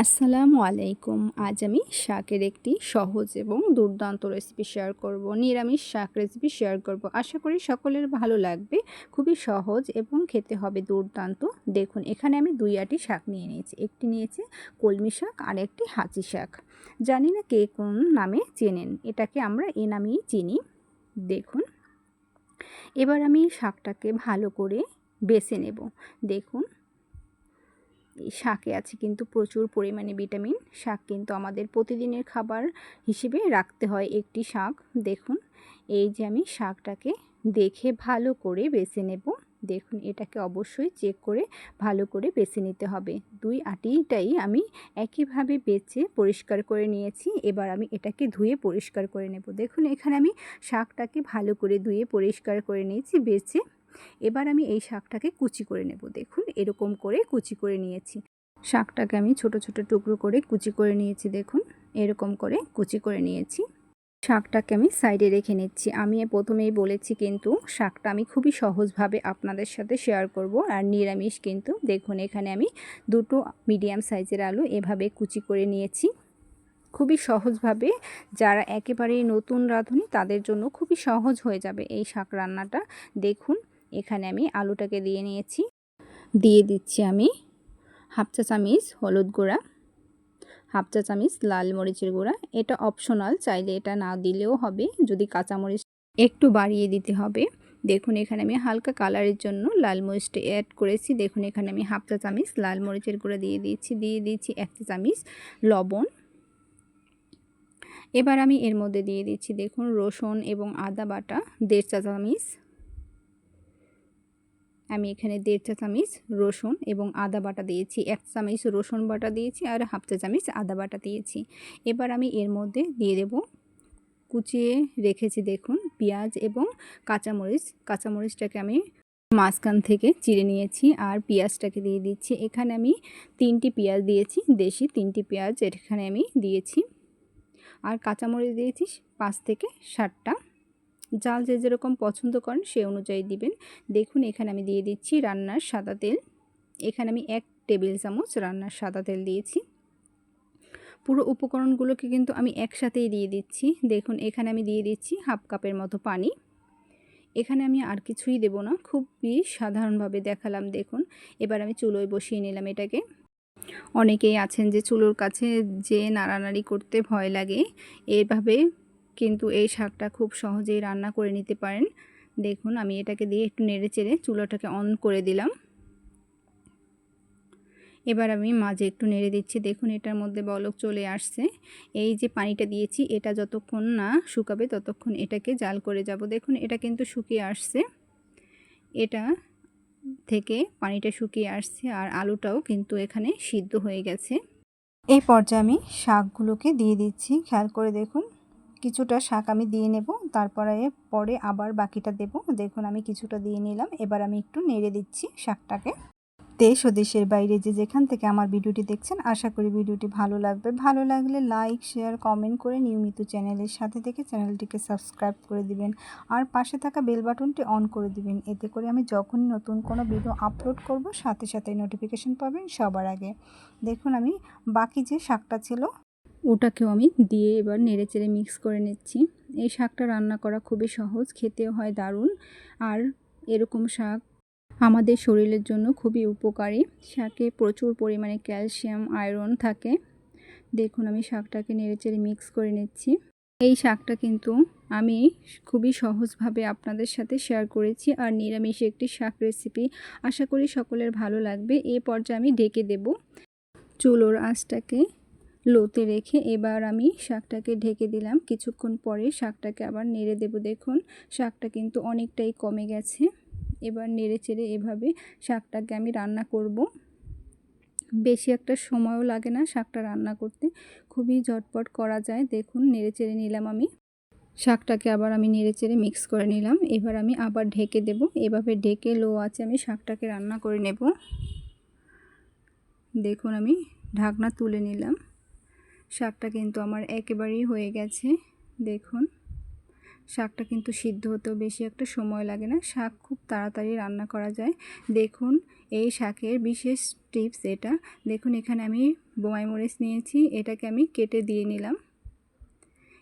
আসসালামু আলাইকুম। আজ আমি শাকের একটি সহজ এবং দুর্দান্ত রেসিপি শেয়ার করব। নিরামিষ শাক রেসিপি শেয়ার করব। আশা করি সকলের ভালো লাগবে। খুবই সহজ এবং খেতে হবে দুর্দান্ত। দেখুন, এখানে আমি দুই আটি শাক নিয়ে নিয়েছি। একটি নিয়েছি কলমি শাক আর একটি হাঁচি শাক। জানি না কে কোন নামে চেনেন। এটাকে আমরা এ নামেই চিনি। দেখুন। এবার আমি শাকটাকে ভালো করে বেছে নেব। দেখুন। শাকে আছে কিন্তু প্রচুর পরিমাণে ভিটামিন। শাক কিন্তু আমাদের প্রতিদিনের খাবার হিসেবে রাখতে হয় একটি শাক। দেখুন, এই যে আমি শাকটাকে দেখে ভালো করে বেছে নেব। দেখুন, এটাকে অবশ্যই চেক করে ভালো করে বেছে নিতে হবে। দুই আটিটাই আমি একইভাবে বেছে পরিষ্কার করে নিয়েছি। এবার আমি এটাকে ধুয়ে পরিষ্কার করে নেব। দেখুন, এখানে আমি শাকটাকে ভালো করে ধুয়ে পরিষ্কার করে নিয়েছি, বেছে এবার আমি এই শাকটাকে কুচি করে নেব। দেখুন, এরকম করে কুচি করে নিয়েছি। শাকটাকে আমি ছোট ছোট টুকরো করে কুচি করে নিয়েছি, দেখুন। এরকম করে কুচি করে নিয়েছি। শাকটাকে আমি সাইডে রেখে নিচ্ছি। আমি প্রথমেই বলেছি কিন্তু, শাকটা আমি খুবই সহজভাবে আপনাদের সাথে শেয়ার করব আর নিরামিষ কিন্তু, দেখুন, এখানে আমি দুটো মিডিয়াম সাইজের আলু এভাবে কুচি করে নিয়েছি। খুবই সহজভাবে যারা একেবারেই নতুন রাঁধুনি, তাদের জন্য খুবই সহজ হয়ে যাবে এই শাক রান্নাটা। দেখুন এখানে আমি আলুটাকে দিয়ে নিয়েছি। দিয়ে দিচ্ছি আমি হাফ চা চামিচ হলুদ গুঁড়া, হাফ চা চামিচ লাল মরিচের গুঁড়া। এটা অপশনাল চাইলে এটা না দিলেও হবে, যদি কাঁচামরিচ একটু বাড়িয়ে দিতে হবে। দেখুন, এখানে আমি হালকা কালারের জন্য লাল মরিচটা অ্যাড করেছি। দেখুন, এখানে আমি হাফ চা চামিচ লাল মরিচের গুঁড়া দিয়ে দিয়েছি। দিয়ে দিয়েছি এক চা চামিচ লবণ। এবার আমি এর মধ্যে দিয়ে দিচ্ছি, দেখুন, রসুন এবং আদা বাটা, দেড় চা চামিচ আমি এখানে দেড় চা চামিচ রসুন এবং আদা বাটা দিয়েছি। এক চামিচ রসুন বাটা দিয়েছি আর হাফ চা চামিচ আদা বাটা দিয়েছি। এবার আমি এর মধ্যে দিয়ে দেব কুচিয়ে রেখেছি দেখুন পেঁয়াজ এবং কাঁচামরিচ। কাঁচামরিচটাকে আমি মাঝখান থেকে চিড়ে নিয়েছি আর পেঁয়াজটাকে দিয়ে দিচ্ছি। এখানে আমি তিনটি পেঁয়াজ দিয়েছি, দেশি তিনটি পেঁয়াজ এখানে আমি দিয়েছি। আর কাঁচামরিচ দিয়েছি পাঁচ থেকে ষাটটা জাল যে যেরকম পছন্দ করেন সে অনুযায়ী দিবেন। দেখুন, এখানে আমি দিয়ে দিচ্ছি রান্নার সাদা তেল। এখানে আমি এক টেবিল চামচ রান্নার সাদা তেল দিয়েছি। পুরো উপকরণগুলোকে কিন্তু আমি একসাথেই দিয়ে দিচ্ছি। দেখুন, এখানে আমি দিয়ে দিচ্ছি হাফ কাপের মতো পানি। এখানে আমি আর কিছুই দেব না খুবই সাধারণভাবে দেখালাম, দেখুন। এবার আমি চুলোয় বসিয়ে নিলাম এটাকে। অনেকেই আছেন যে চুলোর কাছে যে নাড়ানাড়ি করতে ভয় লাগে, এভাবে কিন্তু এই শাকটা খুব সহজেই রান্না করে নিতে পারেন। দেখুন, আমি এটাকে দিয়ে একটু নেড়ে চেড়ে চুলাটাকে অন করে দিলাম। এবার আমি মাঝে একটু নেড়ে দিচ্ছি। দেখুন, এটার মধ্যে বলক চলে আসছে। এই যে পানিটা দিয়েছি, এটা যতক্ষণ না শুকাবে ততক্ষণ এটাকে জাল করে যাব। দেখুন, এটা কিন্তু শুকিয়ে আসছে। এটা থেকে পানিটা শুকিয়ে আসছে আর আলুটাও কিন্তু এখানে সিদ্ধ হয়ে গেছে। এই পর্যায়ে আমি শাকগুলোকে দিয়ে দিচ্ছি। খেয়াল করে দেখুন কিছুটা শাক আমি দিয়ে নেব, তারপরে পরে আবার বাকিটা দেব। দেখুন, আমি কিছুটা দিয়ে নিলাম। এবার আমি একটু নেড়ে দিচ্ছি শাকটাকে। দেশ ও দেশের বাইরে যে যেখান থেকে আমার ভিডিওটি দেখছেন, আশা করি ভিডিওটি ভালো লাগবে। ভালো লাগলে লাইক, শেয়ার, কমেন্ট করে নিয়মিত চ্যানেলের সাথে থেকে চ্যানেলটিকে সাবস্ক্রাইব করে দিবেন। আর পাশে থাকা বেল বাটনটি অন করে দিবেন। এতে করে আমি যখনই নতুন কোনো ভিডিও আপলোড করব, সাথে সাথে নোটিফিকেশন পাবেন সবার আগে। দেখুন, আমি বাকি যে শাকটা ছিল ওটাকেও আমি দিয়ে এবার নেড়ে চেড়ে মিক্স করে নিচ্ছি। এই শাকটা রান্না করা খুবই সহজ, খেতেও হয় দারুণ। আর এরকম শাক আমাদের শরীরের জন্য খুবই উপকারী। শাকে প্রচুর পরিমাণে ক্যালসিয়াম, আয়রন থাকে। দেখুন আমি শাকটাকে নেড়ে চেড়ে মিক্স করে নিচ্ছি। এই শাকটা কিন্তু আমি খুবই সহজভাবে আপনাদের সাথে শেয়ার করেছি। আর নিরামিষ একটি শাক রেসিপি আশা করি সকলের ভালো লাগবে। এ পর্যায়ে আমি ডেকে দেব চুলোর আঁচটাকে। লোতে রেখে এবার আমি শাকটাকে ঢেকে দিলাম। কিছুক্ষণ পরে শাকটাকে আবার নেড়ে দেব। দেখুন, শাকটা কিন্তু অনেকটাই কমে গেছে। এবার নেড়ে চেড়ে এভাবে শাকটাকে আমি রান্না করব। বেশি একটা সময়ও লাগে না শাকটা রান্না করতে। খুবই ঝটপট করা যায়। দেখুন, নেড়ে চেড়ে নিলাম আমি। শাকটাকে আবার আমি নেড়ে চেড়ে মিক্স করে নিলাম। এবার আমি আবার ঢেকে দেব। এভাবে ঢেকে লো আছে আমি শাকটাকে রান্না করে নেব। দেখুন, আমি ঢাকনা তুলে নিলাম। শাকটা কিন্তু আমার একেবারেই হয়ে গেছে, দেখুন। শাকটা কিন্তু সিদ্ধ হতেও বেশি একটা সময় লাগে না, শাক খুব তাড়াতাড়ি রান্না করা যায়। দেখুন, এই শাকের বিশেষ টিপস এটা। দেখুন, এখানে আমি বোমাই মরিচ নিয়েছি, এটাকে আমি কেটে দিয়ে নিলাম।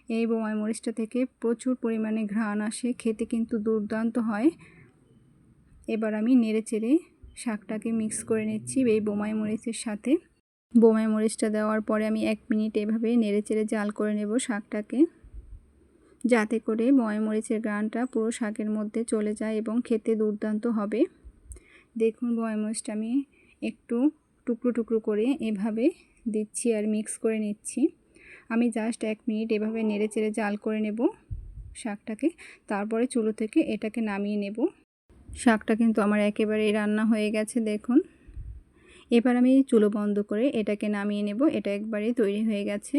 এই বোমাই মরিচটা থেকে প্রচুর পরিমাণে ঘ্রাণ আসে, খেতে কিন্তু দুর্দান্ত হয়। এবার আমি নেড়ে চেড়ে শাকটাকে মিক্স করে নিচ্ছি এই বোমাই মরিচের সাথে। বোমাই মরিচটা দেওয়ার পরে আমি এক মিনিট এভাবে নেড়ে চেড়ে জাল করে নেব শাকটাকে, যাতে করে বোমাই মরিচের গ্রানটা পুরো শাকের মধ্যে চলে যায় এবং খেতে দুর্দান্ত হবে। দেখুন বোমাই মরিচটা আমি একটু টুকরো টুকরো করে এভাবে দিচ্ছি আর মিক্স করে নিচ্ছি। আমি জাস্ট এক মিনিট এভাবে নেড়ে চেড়ে জাল করে নেব শাকটাকে, তারপরে চুলো থেকে এটাকে নামিয়ে নেব। শাকটা কিন্তু আমার একেবারেই রান্না হয়ে গেছে, দেখুন। এবার আমি চুলো বন্ধ করে এটাকে নামিয়ে নেব, এটা একবারে তৈরি হয়ে গেছে।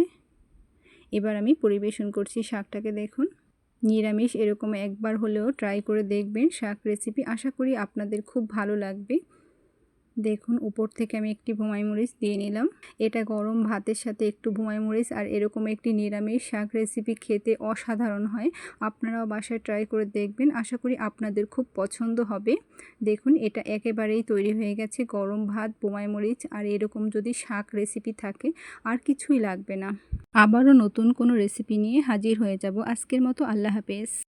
এবার আমি পরিবেশন করছি শাকটাকে, দেখুন। নিরামিষ, এরকম একবার হলেও ট্রাই করে দেখবেন শাক রেসিপি। আশা করি আপনাদের খুব ভালো লাগবে। দেখুন, উপর থেকে আমি একটি ভুমাই মরিচ দিয়ে নিলাম। এটা গরম ভাতের সাথে একটু ভুমাই মরিচ আর এরকম একটি নিরামিষ শাক রেসিপি খেতে অসাধারণ হয়। আপনারাও বাসায় ট্রাই করে দেখবেন। আশা করি আপনাদের খুব পছন্দ হবে। দেখুন, এটা একেবারেই তৈরি হয়ে গেছে। গরম ভাত বোমাই মরিচ আর এরকম যদি শাক রেসিপি থাকে, আর কিছুই লাগবে না। আবারও নতুন কোনো রেসিপি নিয়ে হাজির হয়ে যাব। আজকের মতো আল্লাহ হাফেজ।